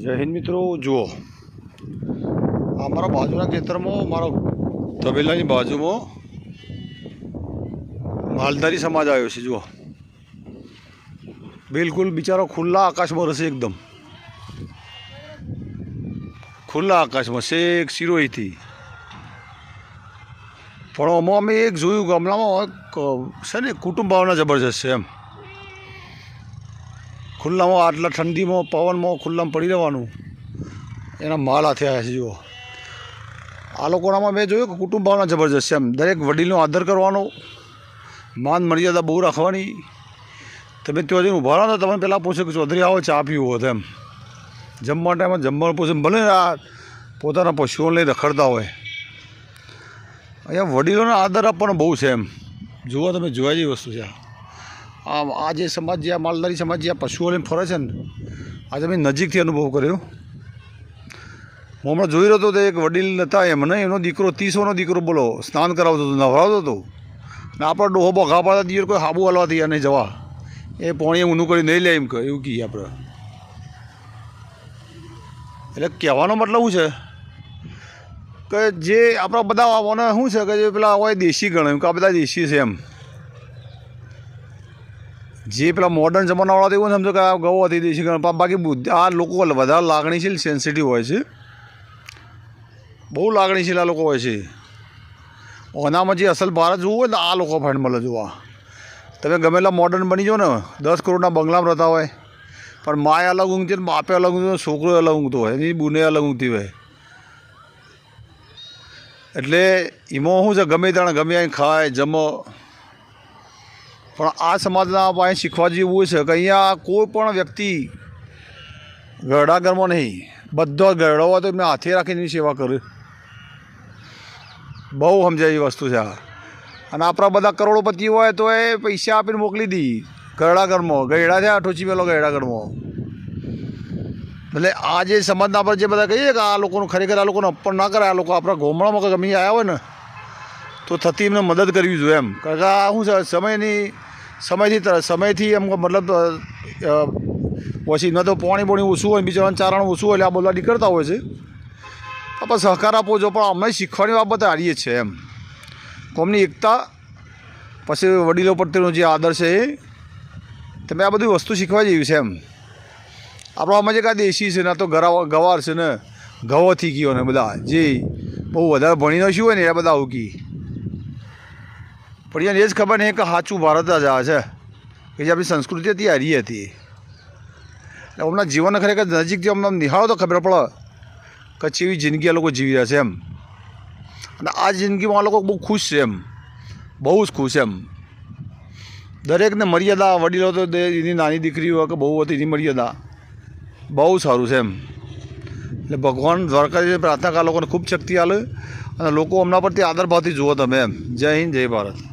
જય હિન્દ મિત્રો, જુઓ. અમારા બાજુના ખેતરમાં, મારો તબેલાની બાજુમાં માલધારી સમાજ આવ્યો છે, જુઓ. બિલકુલ બિચારો ખુલ્લા આકાશમાં રહેશે એકદમ. ખુલ્લા આકાશમાં શેક સિરોહીથી પણ આમાં અમે એક જોયું, ગામડામાં છે ને, કુટુંબ ભાવના જબરજસ્ત છે એમ. ખુલ્લામાં આટલા ઠંડીમાં, પવનમાં ખુલ્લામાં પડી રહેવાનું. એના માલા થયા છે, જુઓ. આ લોકોનામાં મેં જોયું કે કુટુંબ ભાવના જબરજસ્ત છે એમ. દરેક વડીલનો આદર કરવાનો, માન મર્યાદા બહુ રાખવાની. તમે ત્યાં જઈને ઊભા રહો તમને તમે પહેલાં પૂછે કે ચૌધરી આવો, ચા પીવો હોત એમ. જમવા ટાઈમે જમવાનું પૂછે ભલે આ પોતાના પશુઓને લઈ રખડતા હોય. અહીંયા વડીલોનો આદર આપવાનો બહુ છે એમ. જુઓ તમે જોવા જેવી વસ્તુ છે આ જે સમાજ જે આ માલધારી સમાજ જે આ પશુઓ ફરે છે ને, આજે મેં નજીકથી અનુભવ કર્યો. હું હમણાં જોઈ રહ્યો હતો તો એક વડીલ હતા એમને, એનો દીકરો ત્રીસોનો દીકરો બોલો, સ્નાન કરાવતો હતો, નવરાવતો હતો. ને આપણે ડોહો બઘા પાડતા દીયો કોઈ હાબુ હલવા અને જવા. એ પોણીએ ઊંધું કરી નહીં લે એમ કહે, એવું કહીએ આપણે. એટલે કહેવાનો મતલબ શું છે? કે જે આપણા બધા મને શું છે? કે જે પેલા હોય દેશી ગણે કે આ બધા દેશી છે એમ. જે પેલા મોડર્ન જમાનાવાળા તો એવું સમજો કે આ ગૌ હતી, દેશી બાકી આ લોકો વધારે લાગણીશીલ સેન્સિટિવ હોય છે. બહુ લાગણીશીલ આ લોકો હોય છે. ઓનામાં જે અસલ ભારત જોવું હોય ને, આ લોકો ફાઇન મળે જોવા. તમે ગમેલા મોડર્ન બની જાઓ ને, દસ કરોડના બંગલામાં રહેતા હોય. પણ માય અલગ ઊંઘતી ને, બાપે અલગ ઊંઘતો હોય છોકરો અલગ ઊંઘતો હોય. એની બુને અલગ ઊંઘતી હોય. એટલે એમાં શું છે? ગમે ત્યાં ગમે અહીં ખાય, જમો. પણ આ સમાજના પાસે શીખવા જેવું છે કે અહીંયા કોઈ પણ વ્યક્તિ ગરડા ઘરમાં નહીં, બધો ગરડો હોય તો એમને હાથે રાખીને સેવા કરે. બહુ સમજાય એવી વસ્તુ છે આ. અને આપણા બધા કરોડોપતિ હોય તો એ પૈસા આપીને મોકલી દી. ગરડા ઘરમાં ગયડા થયા ઠોચી પેલો ગયડા ઘરમાં એટલે આ જે સમાજના પર જે બધા કહીએ કે આ લોકોનું ખરેખર આ લોકોને અપણ ના કરે આ લોકો આપણા ગોમડામાં ગમી આવ્યા હોય ને તો થતી એમને મદદ કરવી જોઈએ એમ. કારણ કે આ શું છે, સમયની, સમયથી સમયથી એમ મતલબ પછી ન તો પાણી પાણી ઓછું હોય બીજા ચારણ ઓછું હોય એટલે આ બોલવા નીકળતા હોય છે. આપણે સહકાર આપવો જો પણ અમે શીખવાની બાબત હારીએ છીએ એમ. કોમની એકતા, પછી વડીલો પ્રત્યેનો જે આદર છે એ, તમે આ બધી વસ્તુ શીખવા જેવી છે એમ. આપણો આમાં જે કાંઈ દેશી છે ને તો ગરા ગવાર છે ને ઘવો થઈ ગયો ને બધા. જે બહુ વધારે ભણીને શું હોય ને એ બધા ઉકી પણ એને એ જ ખબર નહીં કે સાચું ભારત જ આ છે, કે જે આપણી સંસ્કૃતિ હતી હારી હતી. એટલે હમણાં જીવન ખરેખર નજીકથી આમ નિહાળો તો ખબર પડે કે ચેવી જિંદગી આ લોકો જીવી રહ્યા છે એમ. અને આ જિંદગીમાં આ લોકો બહુ ખુશ છે એમ. બહુ જ ખુશ એમ. દરેકને મર્યાદા વડીલો તો એની નાની દીકરી હોય કે બહુ હતી એની મર્યાદા. બહુ સારું છે એમ. એટલે ભગવાન દ્વારકાજી પ્રાર્થના આ લોકોને ખૂબ શક્તિ આલે અને લોકો હમણાં પરથી આદર ભાવથી જુઓ તમે એમ. જય હિન્દ, જય ભારત.